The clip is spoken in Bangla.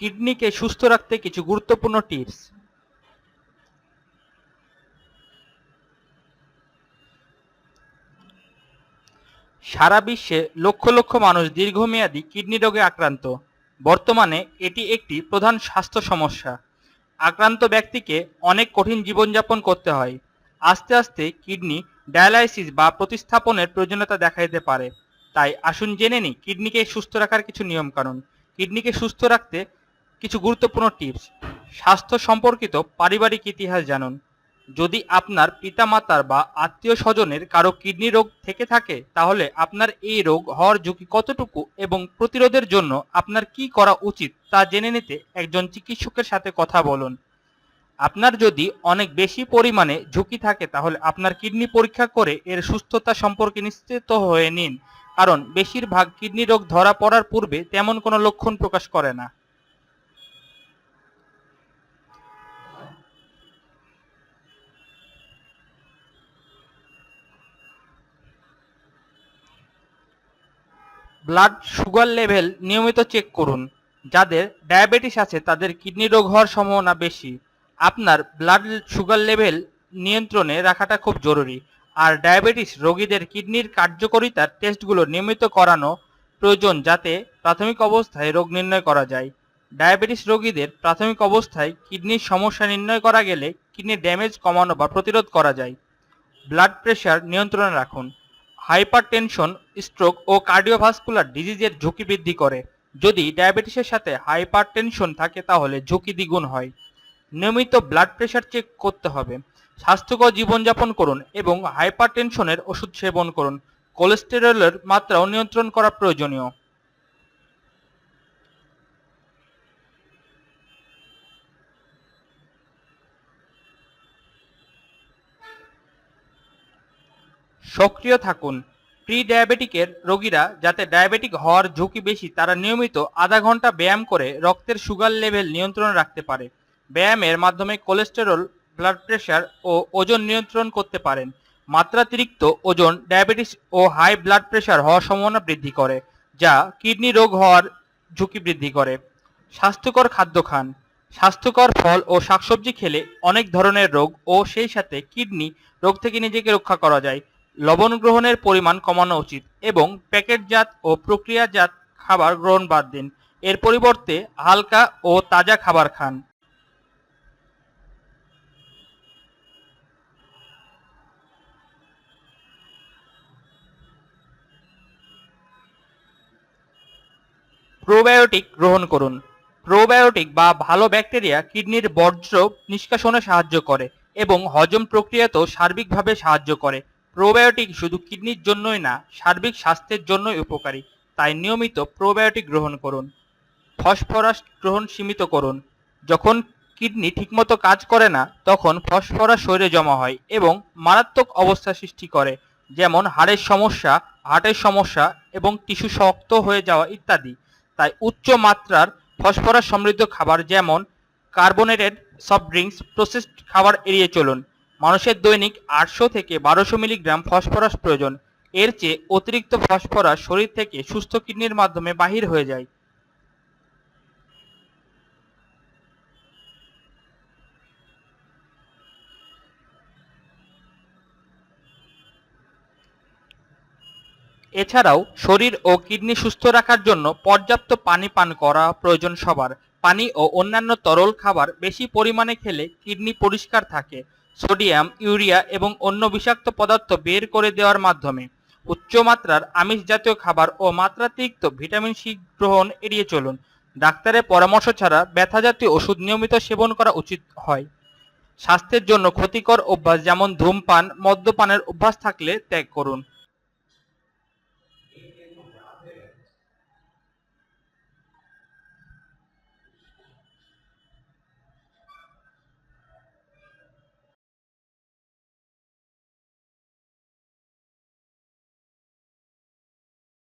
কিডনিকে সুস্থ রাখতে কিছু গুরুত্বপূর্ণ টিপস। সারা বিশ্বে লক্ষ লক্ষ মানুষ দীর্ঘমেয়াদী কিডনি রোগে আক্রান্ত। বর্তমানে এটি একটি প্রধান স্বাস্থ্য সমস্যা। আক্রান্ত ব্যক্তিকে অনেক কঠিন জীবনযাপন করতে হয়। আস্তে আস্তে কিডনি ডায়ালাইসিস বা প্রতিস্থাপনের প্রয়োজনীয়তা দেখা দিতে পারে। তাই আসুন জেনে নিই কিডনিকে সুস্থ রাখার কিছু নিয়মকানুন। কিডনিকে সুস্থ রাখতে কিছু গুরুত্বপূর্ণ টিপস স্বাস্থ্য সম্পর্কিত পারিবারিক ইতিহাস জানুন। যদি আপনার পিতামাতার বা আত্মীয় স্বজনের কারও কিডনি রোগ থেকে থাকে, তাহলে আপনার এই রোগ হওয়ার ঝুঁকি কতটুকু এবং প্রতিরোধের জন্য আপনার কি করা উচিত তা জেনে নিতে একজন চিকিৎসকের সাথে কথা বলুন। আপনার যদি অনেক বেশি পরিমাণে ঝুঁকি থাকে, তাহলে আপনার কিডনি পরীক্ষা করে এর সুস্থতা সম্পর্কে নিশ্চিত হয়ে নিন। কারণ, বেশিরভাগ কিডনি রোগ ধরা পড়ার পূর্বে তেমন কোনো লক্ষণ প্রকাশ করে না। ব্লাড সুগার লেভেল নিয়মিত চেক করুন, যাদের ডায়াবেটিস আছে তাদের কিডনি রোগ হওয়ার সম্ভাবনা বেশি। আপনার ব্লাড সুগার লেভেল নিয়ন্ত্রণে রাখাটা খুব জরুরি। আর ডায়াবেটিস রোগীদের কিডনির কার্যকারিতার টেস্টগুলো নিয়মিত করানো প্রয়োজন যাতে প্রাথমিক অবস্থায় রোগ নির্ণয় করা যায়। ডায়াবেটিস রোগীদের প্রাথমিক অবস্থায় কিডনির সমস্যা নির্ণয় করা গেলে কিডনির ড্যামেজ কমানো বা প্রতিরোধ করা যায়। ব্লাড প্রেশার নিয়ন্ত্রণে রাখুন। হাইপার টেনশন স্ট্রোক ও কার্ডিওভাস্কুলার ডিজিজের ঝুঁকি বৃদ্ধি করে। যদি ডায়াবেটিসের সাথে হাইপারটেনশন থাকে, তাহলে ঝুঁকি দ্বিগুণ হয়। নিয়মিত ব্লাড প্রেশার চেক করতে হবে। স্বাস্থ্যকর জীবনযাপন করুন এবং হাইপারটেনশনের ওষুধ সেবন করুন। কোলেস্টেরলের মাত্রাও নিয়ন্ত্রণ করা প্রয়োজনীয়। সক্রিয় থাকুন। প্রি ডায়াবেটিকের রোগীরা যাতে ডায়াবেটিক হওয়ার ঝুঁকি বেশি, তারা নিয়মিত আধা ঘণ্টা ব্যায়াম করে রক্তের সুগার লেভেল নিয়ন্ত্রণে রাখতে পারে। ব্যায়ামের মাধ্যমে কোলেস্টেরল, ব্লাড প্রেশার ও ওজন নিয়ন্ত্রণ করতে পারেন। মাত্রাতিরিক্ত ওজন, ডায়াবেটিস ও হাই ব্লাড প্রেশার হওয়ার সম্ভাবনা বৃদ্ধি করে, যা কিডনি রোগ হওয়ার ঝুঁকি বৃদ্ধি করে। স্বাস্থ্যকর খাদ্য খান। স্বাস্থ্যকর ফল ও শাকসবজি খেলে অনেক ধরনের রোগ ও সেই সাথে কিডনি রোগ থেকে নিজেকে রক্ষা করা যায়। লবণ গ্রহণের পরিমাণ কমানো উচিত এবং প্যাকেটজাত ও প্রক্রিয়াজাত খাবার গ্রহণ বাদ দিন। এর পরিবর্তে হালকা ও তাজা খাবার খান। প্রোবায়োটিক গ্রহণ করুন। প্রোবায়োটিক বা ভালো ব্যাকটেরিয়া কিডনির বর্জ্য নিষ্কাশনে সাহায্য করে এবং হজম প্রক্রিয়াতেও সার্বিকভাবে সাহায্য করে। প্রোবায়োটিক শুধু কিডনির জন্যই না, সার্বিক স্বাস্থ্যের জন্যই উপকারী। তাই নিয়মিত প্রোবায়োটিক গ্রহণ করুন। ফসফরাস গ্রহণ সীমিত করুন। যখন কিডনি ঠিকমতো কাজ করে না, তখন ফসফরাস শরীরে জমা হয় এবং মারাত্মক অবস্থা সৃষ্টি করে, যেমন হাড়ের সমস্যা, হার্টের সমস্যা এবং টিস্যু শক্ত হয়ে যাওয়া ইত্যাদি। তাই উচ্চ মাত্রার ফসফরাস সমৃদ্ধ খাবার যেমন কার্বোনেটেড সফট ড্রিঙ্কস, প্রসেসড খাবার এড়িয়ে চলুন। মানুষের দৈনিক আটশো থেকে বারোশো মিলিগ্রাম ফসফরাস প্রয়োজন। এর চেয়ে অতিরিক্ত ফসফরাস শরীর থেকে সুস্থ কিডনির মাধ্যমে বাহির হয়ে যায়। এছাড়াও শরীর ও কিডনি সুস্থ রাখার জন্য পর্যাপ্ত পানি পান করা প্রয়োজন সবার। পানি ও অন্যান্য তরল খাবার বেশি পরিমাণে খেলে কিডনি পরিষ্কার থাকে, সোডিয়াম, ইউরিয়া এবং অন্য বিষাক্ত পদার্থ বের করে দেওয়ার মাধ্যমে। উচ্চমাত্রার আমিষ জাতীয় খাবার ও মাত্রাতিরিক্ত ভিটামিন সি গ্রহণ এড়িয়ে চলুন। ডাক্তারের পরামর্শ ছাড়া ব্যথা জাতীয় ওষুধ নিয়মিত সেবন করা উচিত হয়। স্বাস্থ্যের জন্য ক্ষতিকর অভ্যাস যেমন ধূমপান, মদ্যপানের অভ্যাস থাকলে ত্যাগ করুন।